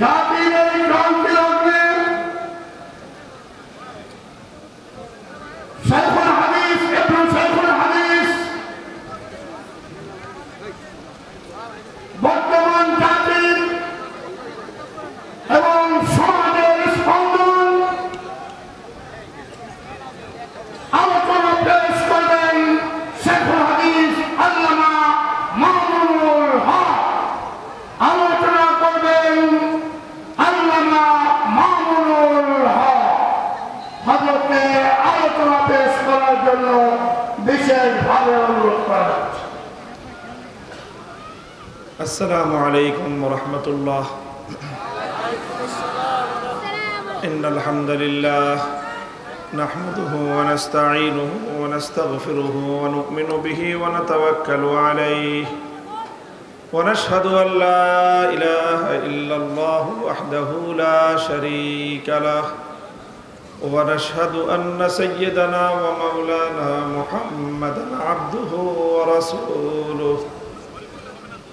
জাতির এই السلام عليكم ورحمة الله. إن الحمد لله نحمده ونستعينه ونستغفره ونؤمن به ونتوكل عليه. ونشهد أن لا إله إلا الله وحده لا شريك له. ونشهد أن سيدنا ومولانا محمدا عبده ورسوله.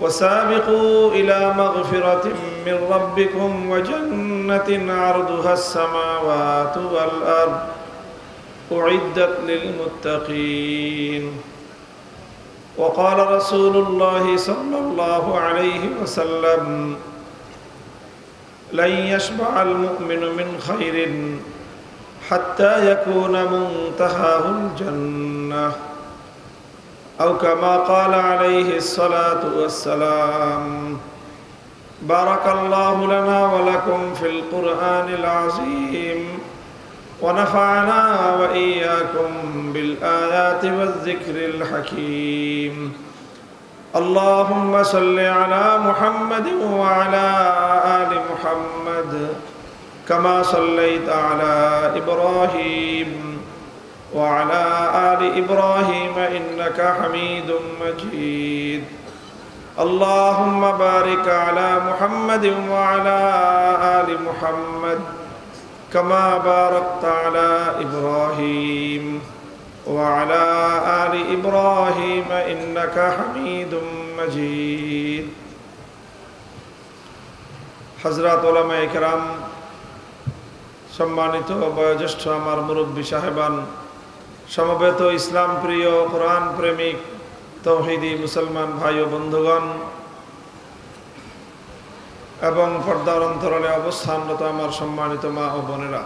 وسابقوا إلى مغفرة من ربكم وجنة عرضها السماوات والأرض أعدت للمتقين. وقال رسول الله صلى الله عليه وسلم لن يشبع المؤمن من خير حتى يكون منتهاه الجنة. أو كما قال عليه الصلاة والسلام بارك الله لنا ولكم في القرآن العظيم ونفعنا وإياكم بالآيات والذكر الحكيم. اللهم صل على محمد وعلى آل محمد كما صليت على إبراهيم. وعلى آل إبراهيم إنك حميد مجيد اللهم بارك على محمد وعلى آل محمد كما باركت على إبراهيم وعلى آل إبراهيم إنك حميد مجيد حضرات علماء کرام সম্মানিত বয়োজ্যেষ্ঠ আমার মুরব্বী সাহেবান সমবেত ইসলাম প্রিয় কোরআন প্রেমিক, তৌহিদি মুসলমান ভাই ও বন্ধুগণ, এবং পর্দার অন্তরালে অবস্থানরত আমার সম্মানিত মা ও বোনেরা,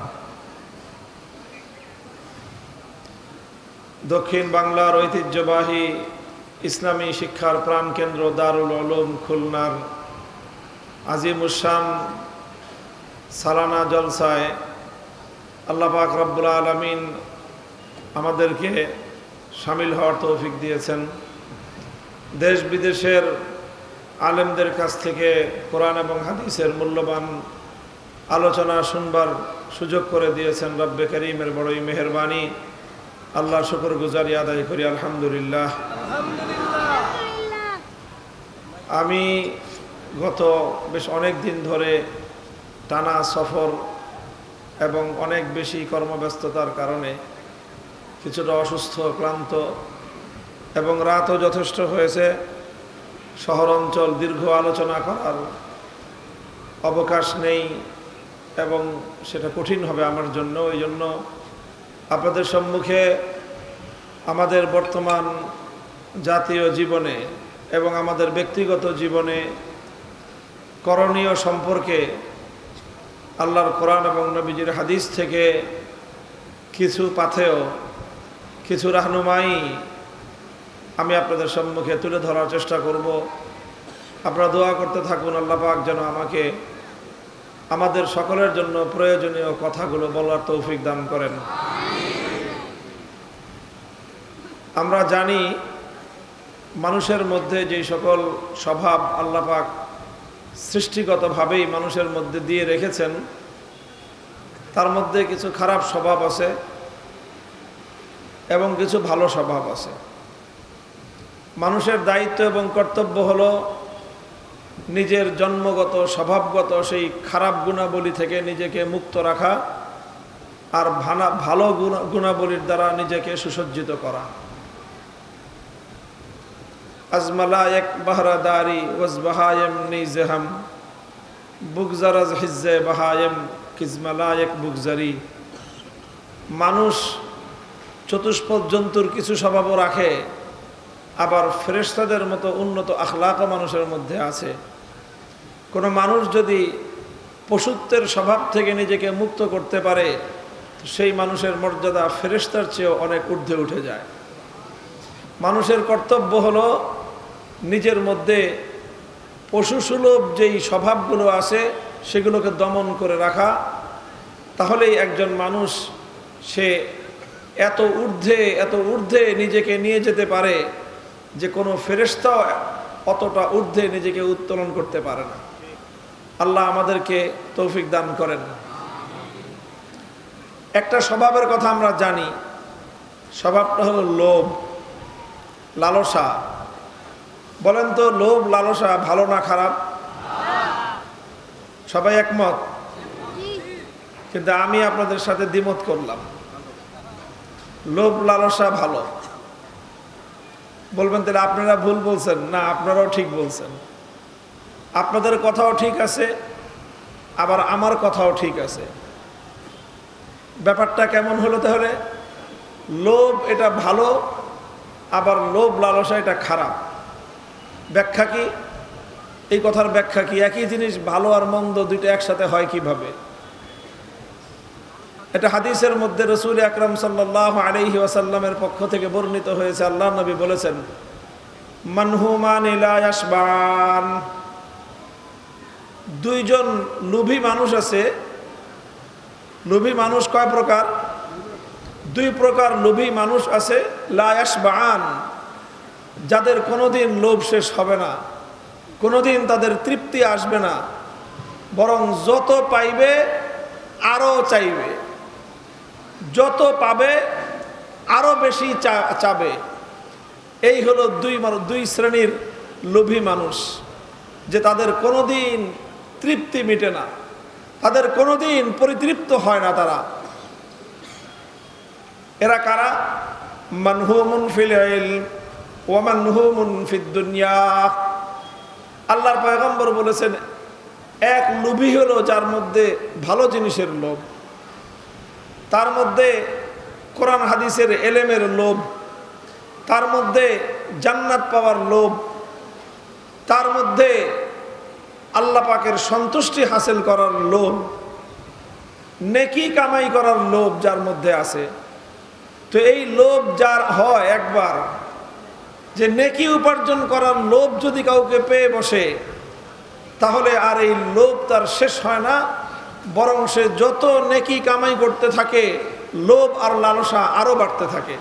দক্ষিণ বাংলার ঐতিহ্যবাহী ইসলামী শিক্ষার প্রাণকেন্দ্র দারুল আলম খুলনার আজিমুসান সালানা জলসায় আল্লাহ পাক রব্বুল আলমিন আমাদেরকে সামিল হওয়ার তৌফিক দিয়েছেন। দেশ বিদেশের আলেমদের কাছ থেকে কোরআন এবং হাদিসের মূল্যবান আলোচনা শুনবার সুযোগ করে দিয়েছেন রব্বে করিমের বড়ই মেহরবানি। আল্লাহ শুকর গুজারি আদায় করি আলহামদুলিল্লাহ। আমি গত বেশ অনেক দিন ধরে টানা সফর এবং অনেক বেশি কর্মব্যস্ততার কারণে কিছুটা অসুস্থ, ক্লান্ত এবং রাতও যথেষ্ট হয়েছে। শহর অঞ্চল দীর্ঘ আলোচনা করার অবকাশ নেই এবং সেটা কঠিন হবে আমার জন্য। ওই জন্য আপনাদের সম্মুখে আমাদের বর্তমান জাতীয় জীবনে এবং আমাদের ব্যক্তিগত জীবনে করণীয় সম্পর্কে আল্লাহর কোরআন এবং নবীজির হাদিস থেকে কিছু পাথেয় কিছু রাহনুমাই আমি আপনাদের সম্মুখে তুলে ধরার চেষ্টা করব। আপনারা দোয়া করতে থাকুন, আল্লাহ পাক যেন আমাকে, আমাদের সকলের জন্য প্রয়োজনীয় কথাগুলো বলার তৌফিক দান করেন। আমরা জানি মানুষের মধ্যে যে সকল স্বভাব আল্লাপাক সৃষ্টিগতভাবেই মানুষের মধ্যে দিয়ে রেখেছেন, তার মধ্যে কিছু খারাপ স্বভাব আছে। এবং কিছু ভালো স্বভাব আছে। মানুষের দায়িত্ব এবং কর্তব্য হলো নিজের জন্মগত, স্বভাবগত সেই খারাপ গুণাবলী থেকে নিজেকে মুক্ত রাখা আর ভালো গুণা, গুণাবলীর দ্বারা নিজেকে সুসজ্জিত করা। আজমালায়ক বাহরাদারি ওয়াজ বাহায়েম নিজেহাম বুকজারাজ হিজ্জে বাহায়েম কিজমালায়ক বুকজারি মানুষ চতুষ্পদ জন্তুর কিছু স্বভাবও রাখে। আবার ফেরেশতাদের মতো উন্নত আখলাকও মানুষের মধ্যে আছে। কোনো মানুষ যদি পশুত্বের স্বভাব থেকে নিজেকে মুক্ত করতে পারে সেই মানুষের মর্যাদা ফেরেশতার চেয়েও অনেক ঊর্ধ্বে উঠে যায়। মানুষের কর্তব্য হলো নিজের মধ্যে পশুসুলভ যেই স্বভাবগুলো আছে, সেগুলোকে দমন করে রাখা। তাহলেই একজন মানুষ সে এত ঊর্ধ্বে এত ঊর্ধ্বে নিজেকে নিয়ে যেতে পারে যে কোনো ফেরেস্তাও অতটা ঊর্ধ্বে নিজেকে উত্তোলন করতে পারে না। আল্লাহ আমাদেরকে তৌফিক দান করেন। একটা স্বভাবের কথা আমরা জানি, স্বভাবটা হলো লোভ, লালসা। বলেন তো, লোভ, লালসা ভালো না খারাপ? সবাই একমত? কিন্তু আমি আপনাদের সাথে দ্বিমত করলাম। লোভ লালসা ভালো। বলবেন, তাহলে আপনারা ভুল বলছেন। না, আপনারাও ঠিক বলছেন। আপনাদের কথাও ঠিক আছে, আবার আমার কথাও ঠিক আছে। ব্যাপারটা কেমন হলো তাহলে? লোভ এটা ভালো, আবার লোভ লালসা এটা খারাপ। ব্যাখ্যা কি? এই কথার ব্যাখ্যা কি? একই জিনিস, ভালো আর মন্দ দুইটা একসাথে হয় কীভাবে? এটা হাদিসের মধ্যে রসুল আকরম সাল্লাহ আলহি ওয়াসাল্লামের পক্ষ থেকে বর্ণিত হয়েছে, আল্লাহ নবী বলেছেন, মানহুমান ইলায়াসবান দুইজন লোভী মানুষ আছে। লোভী মানুষ কয় প্রকার? দুই প্রকার লোভী মানুষ আছে লায়াসবান যাদের কোনোদিন লোভ শেষ হবে না, কোনোদিন তাদের তৃপ্তি আসবে না, বরং যত পাইবে, আরও চাইবে। যত পাবে আরও বেশি চাবে। এই হলো দুই মানুষ দুই শ্রেণির লোভী মানুষ, যে তাদের কোনোদিন তৃপ্তি মিটে না। তাদের কোনোদিন পরিতৃপ্ত হয় না তারা। এরা কারা? মানহুমুন ফিল ইলম ওয়া মানহুমুন ফিদ দুনিয়া। আল্লাহর পয়গম্বর বলেছেন, এক লোভী হলো যার মধ্যে ভালো জিনিসের লোভ। তার মধ্যে কোরআন হাদিসের এলেমের লোভ, তার মধ্যে জান্নাত পাওয়ার লোভ, তার মধ্যে আল্লাহ পাকের সন্তুষ্টি হাসিল করার লোভ, নেকি কামাই করার লোভ যার মধ্যে আছে। তো এই লোভ যার হয় একবার, যে নেকি উপার্জন করার লোভ যদি কাউকে পেয়ে বসে, তাহলে আর এই লোভ তার শেষ হয় না। বরং সে যত নেকি কামাই করতে থাকে, লোভ আর লালসা আরও বাড়তে থাকে।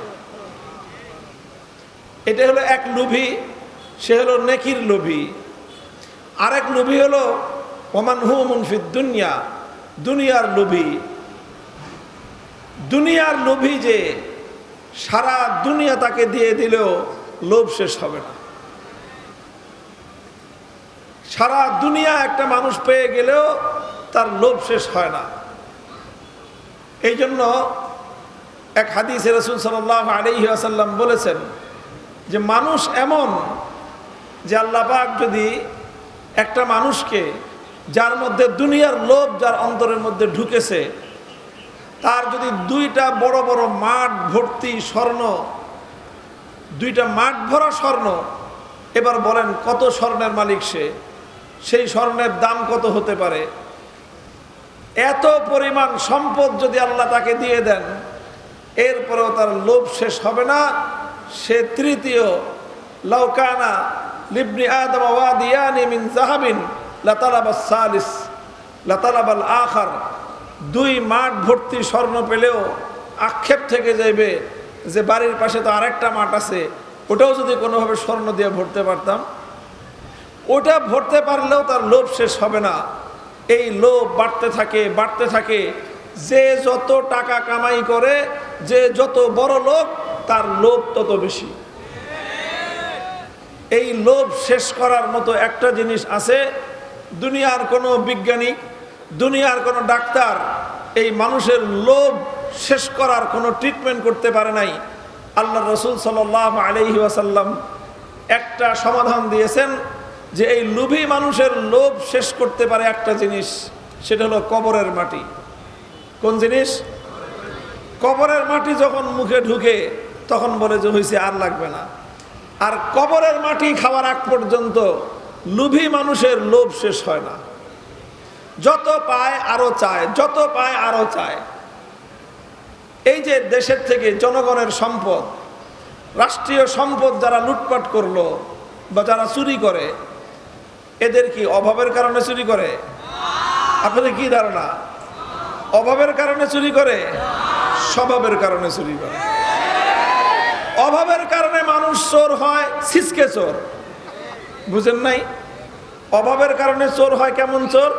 এটা হলো এক লোভী, সে হলো নেকির লোভী। আরেক লোভী হলো, ওমান হু মুনফিদ দুনিয়া, দুনিয়ার লোভী। দুনিয়ার লোভী যে সারা দুনিয়া তাকে দিয়ে দিলেও লোভ শেষ হবে না। সারা দুনিয়া একটা মানুষ পেয়ে গেলেও তার লোভ শেষ হয় না। এই জন্য এক হাদিসে রসুল সাল্লাহ আলহি আসাল্লাম বলেছেন যে, মানুষ এমন যে আল্লাহ পাক যদি একটা মানুষকে যার মধ্যে দুনিয়ার লোভ যার অন্তরের মধ্যে ঢুকেছে, তার যদি দুইটা বড় বড় মাঠ, ভর্তি স্বর্ণ, দুইটা মাঠ ভরা স্বর্ণ, এবার বলেন কত স্বর্ণের মালিক সে? সেই স্বর্ণের দাম কত হতে পারে? এত পরিমাণ সম্পদ যদি আল্লাহ তাকে দিয়ে দেন, এরপরেও তার লোভ শেষ হবে না। সে তৃতীয় লৌকানা লিবনি আদম ওয়াদিয়ানি জাহাবিন লাতালাবাস সালিস, লাতালাবাল আখার। দুই মাঠ ভর্তি স্বর্ণ পেলেও আক্ষেপ থেকে যাইবে যে বাড়ির পাশে তো আরেকটা মাঠ আছে, ওটাও যদি কোনোভাবে স্বর্ণ দিয়ে ভরতে পারতাম। ওটা ভরতে পারলেও তার লোভ শেষ হবে না। এই লোভ বাড়তে থাকে বাড়তে থাকে। যে যত টাকা কামাই করে, যে যত বড় লোক, তার লোভ তত বেশি। এই লোভ শেষ করার মতো একটা জিনিস আছে, দুনিয়ার কোনো বিজ্ঞানী, দুনিয়ার কোনো ডাক্তার এই মানুষের লোভ শেষ করার কোনো ট্রিটমেন্ট করতে পারে নাই। আল্লাহ রসুল সাল আলহি ওয়াসাল্লাম একটা সমাধান দিয়েছেন যে এই লোভী মানুষের লোভ শেষ করতে পারে একটা জিনিস, সেটা হলো কবরের মাটি। কোন জিনিস? কবরের মাটি যখন মুখে ঢুকে, তখন বলে যে হয়েছে আর লাগবে না। আর কবরের মাটি খাওয়ার আগ পর্যন্ত লোভী মানুষের লোভ শেষ হয় না। যত পায় আরও চায়, যত পায় আরও চায়। এই যে দেশের থেকে জনগণের সম্পদ, রাষ্ট্রীয় সম্পদ যারা লুটপাট করল বা যারা চুরি করে এদের কি অভাবের কারণে চুরি করে? আপনাদের কি ধারণা? অভাবের কারণে চুরি করে, স্বভাবের কারণে চুরি করে। অভাবের কারণে মানুষ চোর হয়, সিসকে চোর। বুঝেন নাই? অভাবের কারণে চোর হয় কেমন চোর?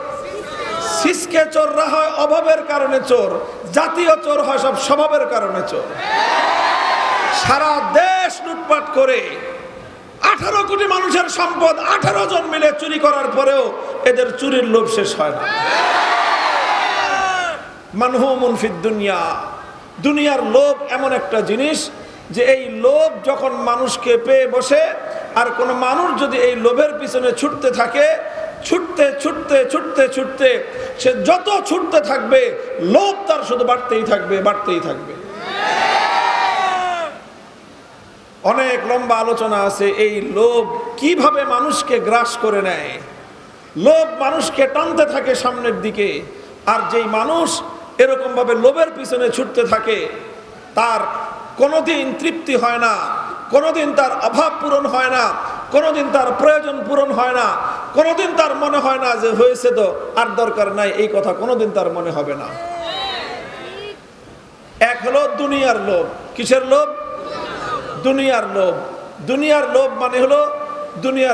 সিসকে চোররা হয় অভাবের কারণে চোর, জাতীয় চোর হয় সব স্বভাবের কারণে চোর। সারা দেশ লুটপাট করে আঠারো কোটি মানুষের সম্পদ আঠারো জন মিলে চুরি করার পরেও এদের চুরির লোভ শেষ হয় না। মানহুমুন ফিদ দুনিয়া। দুনিয়ার লোভ এমন একটা জিনিস যে এই লোভ যখন মানুষকে পেয়ে বসে, আর কোনো মানুষ যদি এই লোভের পিছনে ছুটতে থাকে, ছুটতে ছুটতে ছুটতে ছুটতে সে যত ছুটতে থাকবে, লোভ তার শুধু বাড়তেই থাকবে বাড়তেই থাকবে। অনেক লম্বা আলোচনা আছে, এই লোভ কীভাবে মানুষকে গ্রাস করে নেয়? লোভ মানুষকে টানতে থাকে সামনের দিকে, আর যেই মানুষ এরকমভাবে লোভের পিছনে ছুটতে থাকে, তার কোনোদিন তৃপ্তি হয় না, কোনোদিন তার অভাব পূরণ হয় না, কোনোদিন তার প্রয়োজন পূরণ হয় না, কোনোদিন তার মনে হয় না যে হয়েছে তো, আর দরকার নাই, এই কথা কোনোদিন তার মনে হবে না। এক হলো দুনিয়ার লোভ। কিসের লোভ? দুনিয়ার লোভ। দুনিয়ার লোভ মানে হলো দুনিয়ার